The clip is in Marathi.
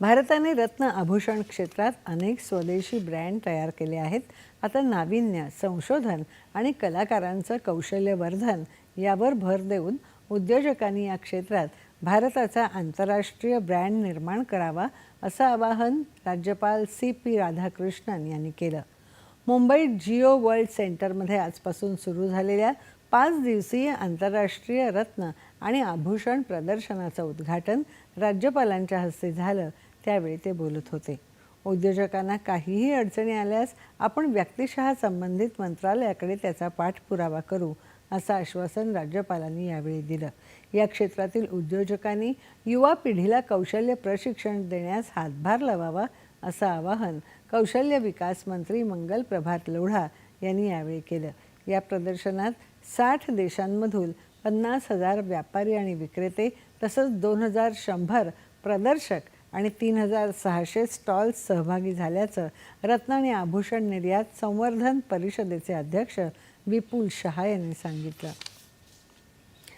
भारताने रत्न आभूषण क्षेत्रात अनेक स्वदेशी ब्रँड तयार केले आहेत. आता नाविन्य संशोधन आणि कलाकारांचं कौशल्यवर्धन यावर भर देऊन उद्योजकांनी या क्षेत्रात भारताचा आंतरराष्ट्रीय ब्रँड निर्माण करावा असं आवाहन राज्यपाल सी पी राधाकृष्णन यांनी केलं. मुंबईत जिओ वर्ल्ड सेंटरमध्ये आजपासून सुरू झालेल्या पाच दिवसीय आंतरराष्ट्रीय रत्न आणि आभूषण प्रदर्शनाचं उद्घाटन राज्यपालांच्या हस्ते झालं. त्यावेळी ते बोलत होते. उद्योजकांना काहीही अडचणी आल्यास आपण व्यक्तिशः संबंधित मंत्रालयाकडे त्याचा पाठपुरावा करू असं आश्वासन राज्यपालांनी यावेळी दिलं. या क्षेत्रातील उद्योजकांनी युवा पिढीला कौशल्य प्रशिक्षण देण्यास हातभार लावावा असं आवाहन कौशल्य विकास मंत्री मंगल प्रभात लोढा यांनी यावेळी केलं. या प्रदर्शनात साठ देशांमधून पन्नास हजार व्यापारी आणि विक्रेते तसंच दोन हजार शंभर प्रदर्शक आणि तीन हजार सहाशे स्टॉल्स सहभागी झाल्याचं रत्न आणि आभूषण निर्यात संवर्धन परिषदेचे अध्यक्ष विपुल शहा यांनी सांगितलं.